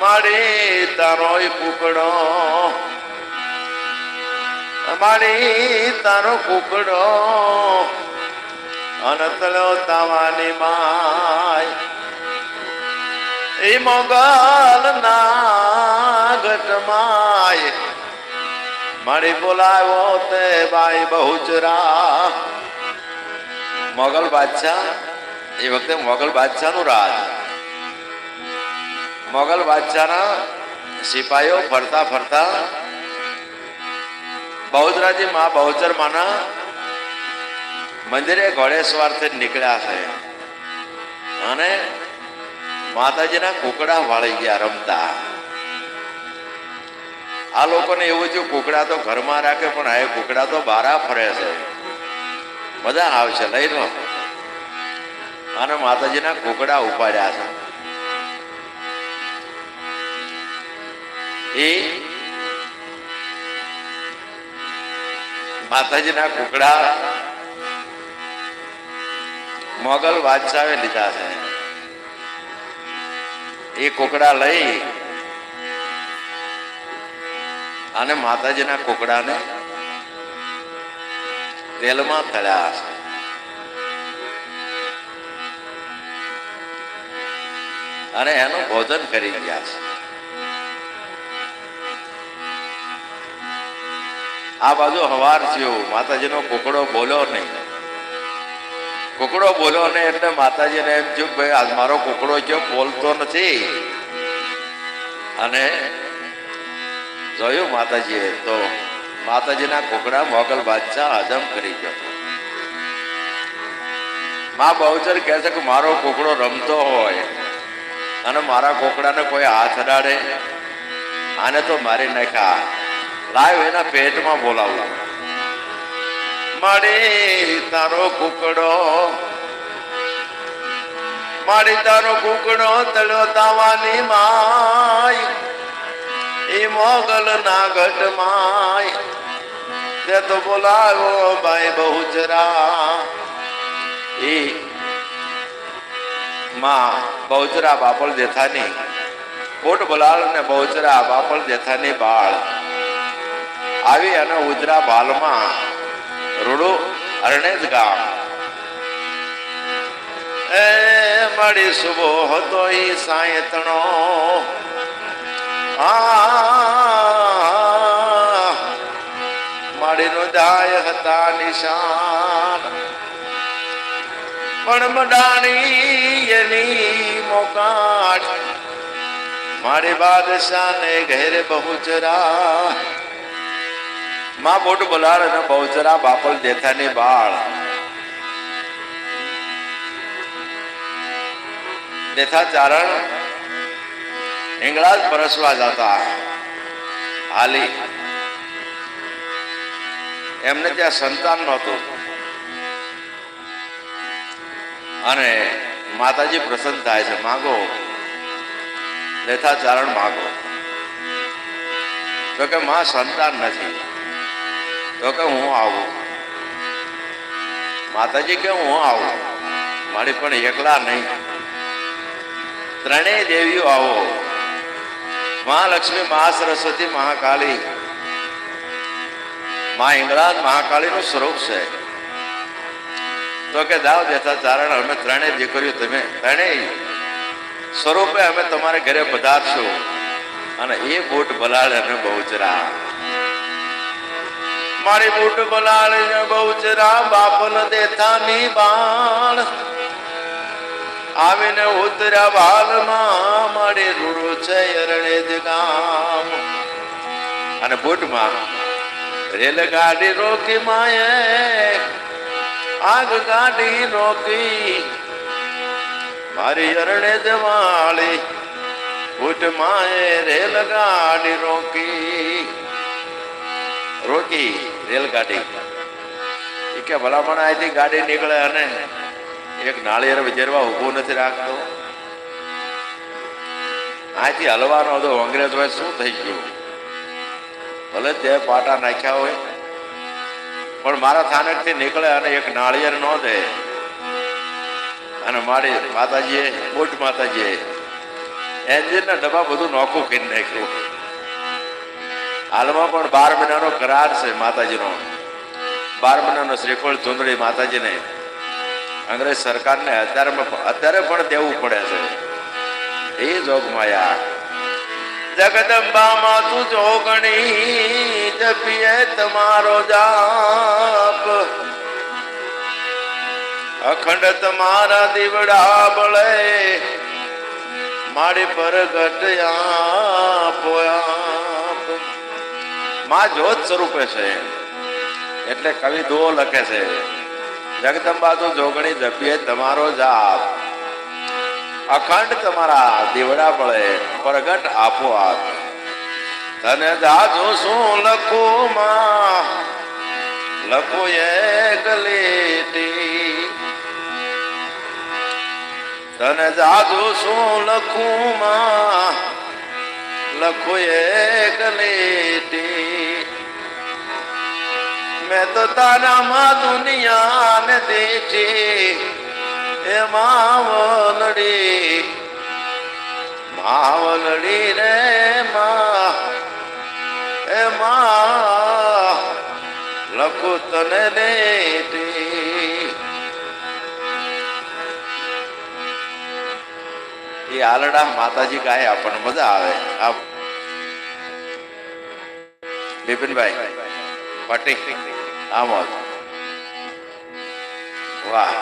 મારી તારો કુકડો. મારી તારો કુકડો. અનતલો તાવાની માય. એ મોગલ ના ઘટમાય મારી બોલાવો તે બાઈ બહુચરા. મોગલ બાદશાહ, એ વખતે મોગલ બાદશાહનું રાજ. મોગલ બાદશાહના સિપાહીઓ ફરતા ફરતા બહુચરાજી મા બહુચર માના મંદિરે ઘોડેસવારથી નીકળ્યા છે અને માતાજીના કુકડા વાળી ગયા રમતા. આ લોકોને એવું થયું, કુકડા તો ઘરમાં રાખે, પણ આ કુકડા તો બારા ફરે છે. બધા આવશે લઈ લો. અને માતાજીના કુકડા ઉપાડ્યા છે. એ માતાજીના કુકડા મોગલ બાદશાહે લીધા છે. એ કુકડા લઈ અને માતાજીના કુકડાને તેલમાં તળ્યા છે. અને એનું ભોજન કરી ગયા છે. આ બાજુ હવાર માતાજી માતાજીનો કોકડો બોલો નહીં. કોકડો બોલો નહીં એટલે માતાજીને એમ થયું ભાઈ, આજ મારો કોકડો કેમ બોલતો નથી. અને જોયું માતાજીએ તો માતાજીના કોકડા મોગલ બાદશાહ હજમ કરી ગયો. મા બહુચર કહે છે કે મારો કોકડો રમતો હોય અને મારા કોકડાને કોઈ હાથ અડાડે, આને તો મારી નાખ્યા લાવ એના પેટમાં બોલાવું. મારી તારો કુકડો, મારી તારો કુકડો તળ્યો તાવાની માય, એ મોગલ ના ગઢ માય તે તો બોલાવો ભાઈ બહુચરા. એ માં બહુચરા બાપલ જેઠાની કોટ બોલાળ ને બહુચરા બાપલ જેઠાની બાળ. આવી અને ઉજરા બાલમાં રૂડો અરણેજ ગામ. એ મળી સુબો હતો ઈ સાયતણો. આ માડીનો દાય હતા નિશાન. પણ મડાણી એની મોકાટ. મારે બાદશાહ ને ઘેરે બહુચરા માં બોટ બોલાર અને બહુચરા બાપલ દેથાની બાળ. દેથા ચારણ હિંગળાજ પરસવા જતા. હાલી. એમને ત્યાં સંતાન નહોતું. અને માતાજી પ્રસન્ન થાય છે, માગો. લેથા ચારણ માગો. તો કે, માં, સંતાન નથી. તો કે હું આવું. માતાજી કે હું આવું. મારી પણ એકલા નહીં. ત્રણેય દેવીઓ આવો. મહાલક્ષ્મી મહાસરસ્વતી મહાકાળી. મા હિંગળાજ મહાકાળીનું સ્વરૂપ છે. તો કે દાવ દેતા ચારણ, અમે ત્રણેય દીકરીઓ તમે ત્રણેય સ્વરૂપે અમે તમારે ઘરે પધારશું. અને એ બૂટ બલાળ અને બહુચરા મારી બૂટ બલાળ ને બહુચરા બાપન દેથાની બાણ. આવીને ઉતર્યા બાલમાં મારી રૂડો છે અરણે જ ગામ. અને ભૂટમાં રેલગાડી રોકી માયે આગ ગાડી રોકી. મારી અરણે જ વાળી ભૂટ માએ રેલગાડી રોકી. રોકી. રેલગાડી. એ કે ભલામણ અહીંથી ગાડી નીકળે અને એક નાળિયેર વિચારવા ઊભો નથી રાખતો. અહીંથી હલવાનો હતો અંગ્રેજ હોય શું થઈ ગયું? ભલે તે પાટા નાખ્યા હોય, પણ મારા સ્થાનકથી નીકળે અને એક નાળિયેર ન દે. અને મારી માતાજીએ, બોટ માતાજીએ, એન્જિનના ડબ્બા બધું નોખું કરી નાખ્યું. હાલમાં પણ બાર મહિનાનો કરાર છે માતાજીનો. બાર મહિનાનો શ્રીફળ ધૂંધળી માતાજીને અંગ્રેજ સરકારને અત્યારે અત્યારે પણ દેવું પડે છે. એ જોગ માયા. જગદંબા તું જોગણી જપીએ તમારો જાપ. અખંડ તમારા દીવડા બળે મારી પર આપો આપ. માં જોત સ્વરૂપે છે. એટલે કવિ દો લખે છે, જગદંબા તું જોગણી જપીએ તમારો જાપ. અખંડ તમારા દીવડા પડે, પ્રગટ આપો આપ. તને જાજો શું લખું માં? લખું એક લીટી. તને જાજો શું લખું માં? લખું એક લીટી. મેં તો તારામાં દુનિયાને દેખી એ માવલડી માવલડી રે માં. એ માં, લખો તને એ આલડા માતાજી ગાય આપણને મજા આવે. આ બિપિનભાઈ પટી. આમ વાહ.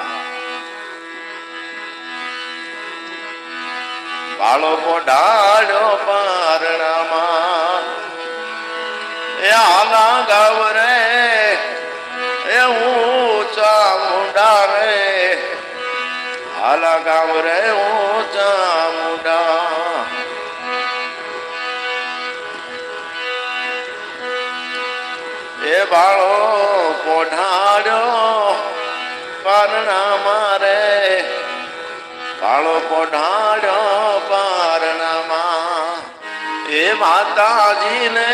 બાળકો ડાળો પારણામાં આલા ગામ રે ઊંચા મુંડા એ બાળો પોઢાડ્યો પારણા મારે. બાળો પોઢાડ્યો પારણામાં એ માતાજીને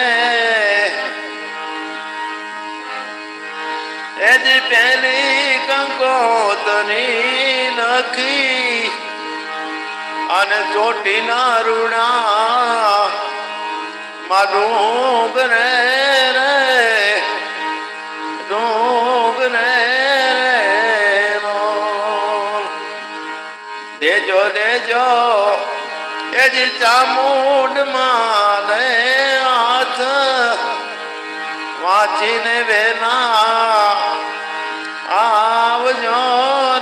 એ પહેલી કંકોતની નખી અને ચોટીના રૂણા મારું રે રે મોલ. દેજો દેજો, એજ જ ચામુંડ માને હાથ, વાંચીને વેના આવજો